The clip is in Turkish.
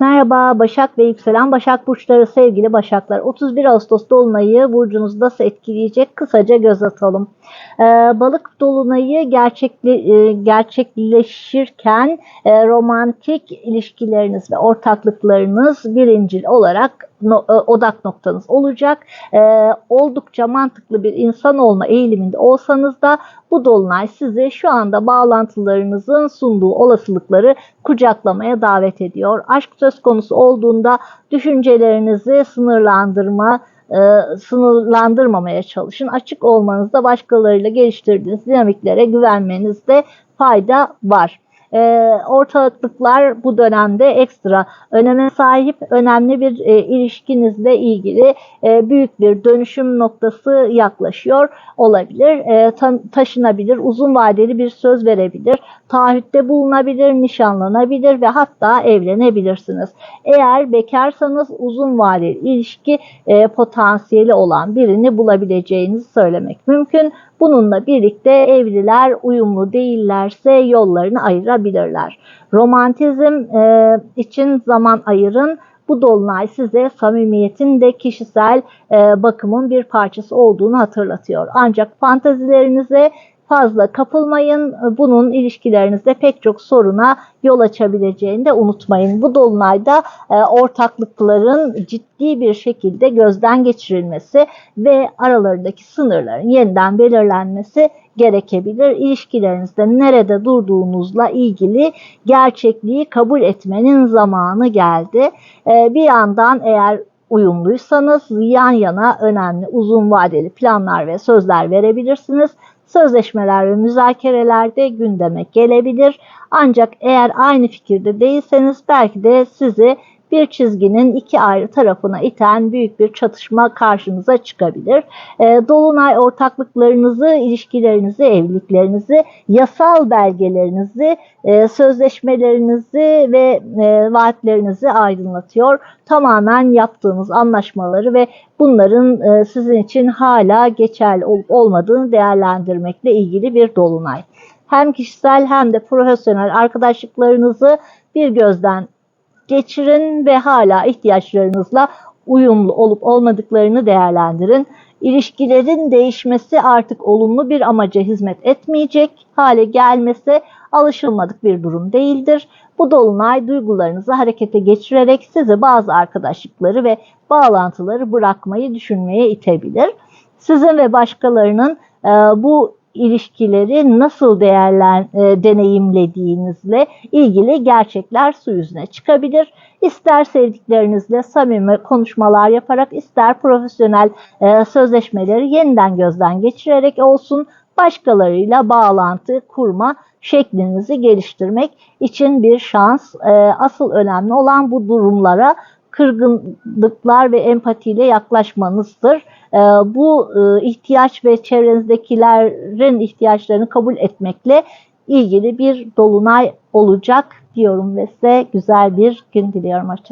Merhaba Başak ve yükselen Başak Burçları sevgili Başaklar. 31 Ağustos Dolunay'ı burcunuzu nasıl etkileyecek kısaca göz atalım. Ee, balık Dolunay'ı gerçekli, e, gerçekleşirken e, romantik ilişkileriniz ve ortaklıklarınız birincil olarak no, e, odak noktanız olacak. E, oldukça mantıklı bir insan olma eğiliminde olsanız da bu dolunay sizi şu anda bağlantılarınızın sunduğu olasılıkları kucaklamaya davet ediyor. Aşk konusu olduğunda düşüncelerinizi sınırlandırma, e, sınırlandırmamaya çalışın. Açık olmanızda başkalarıyla geliştirdiğiniz dinamiklere güvenmenizde fayda var. E, ortaklıklar bu dönemde ekstra öneme sahip önemli bir e, ilişkinizle ilgili e, büyük bir dönüşüm noktası yaklaşıyor olabilir. E, ta, taşınabilir, uzun vadeli bir söz verebilir, taahhütte bulunabilir, nişanlanabilir ve hatta evlenebilirsiniz. Eğer bekarsanız uzun vadeli ilişki e, potansiyeli olan birini bulabileceğinizi söylemek mümkün. Bununla birlikte evliler uyumlu değillerse yollarını ayırabilirler. Romantizm e, için zaman ayırın. Bu dolunay size samimiyetin de kişisel e, bakımın bir parçası olduğunu hatırlatıyor. Ancak fantazilerinize fazla kapılmayın. Bunun ilişkilerinizde pek çok soruna yol açabileceğini de unutmayın. Bu dolunayda e, ortaklıkların ciddi bir şekilde gözden geçirilmesi ve aralarındaki sınırların yeniden belirlenmesi gerekebilir. İlişkilerinizde nerede durduğunuzla ilgili gerçekliği kabul etmenin zamanı geldi. E, bir yandan eğer uyumluysanız yan yana önemli uzun vadeli planlar ve sözler verebilirsiniz sözleşmeler ve müzakerelerde gündeme gelebilir. Ancak eğer aynı fikirde değilseniz belki de sizi bir çizginin iki ayrı tarafına iten büyük bir çatışma karşınıza çıkabilir. E, Dolunay ortaklıklarınızı, ilişkilerinizi, evliliklerinizi, yasal belgelerinizi, e, sözleşmelerinizi ve e, vaatlerinizi aydınlatıyor. Tamamen yaptığınız anlaşmaları ve bunların sizin için hala geçerli olup olmadığını değerlendirmekle ilgili bir dolunay. Hem kişisel hem de profesyonel arkadaşlıklarınızı bir gözden geçirin ve hala ihtiyaçlarınızla uyumlu olup olmadıklarını değerlendirin. İlişkilerin değişmesi artık olumlu bir amaca hizmet etmeyecek hale gelmesi alışılmadık bir durum değildir. Bu dolunay duygularınızı harekete geçirerek sizi bazı arkadaşlıkları ve bağlantıları bırakmayı düşünmeye itebilir. Sizin ve başkalarının e, bu ilişkileri nasıl değerlen, e, deneyimlediğinizle ilgili gerçekler su yüzüne çıkabilir. İster sevdiklerinizle samimi konuşmalar yaparak ister profesyonel e, sözleşmeleri yeniden gözden geçirerek olsun başkalarıyla bağlantı kurma şeklinizi geliştirmek için bir şans. E, asıl önemli olan bu durumlara kırgınlıklar ve empatiyle yaklaşmanızdır. Ee, bu e, ihtiyaç ve çevrenizdekilerin ihtiyaçlarını kabul etmekle ilgili bir dolunay olacak diyorum ve size güzel bir gün diliyorum. Hoşçakalın.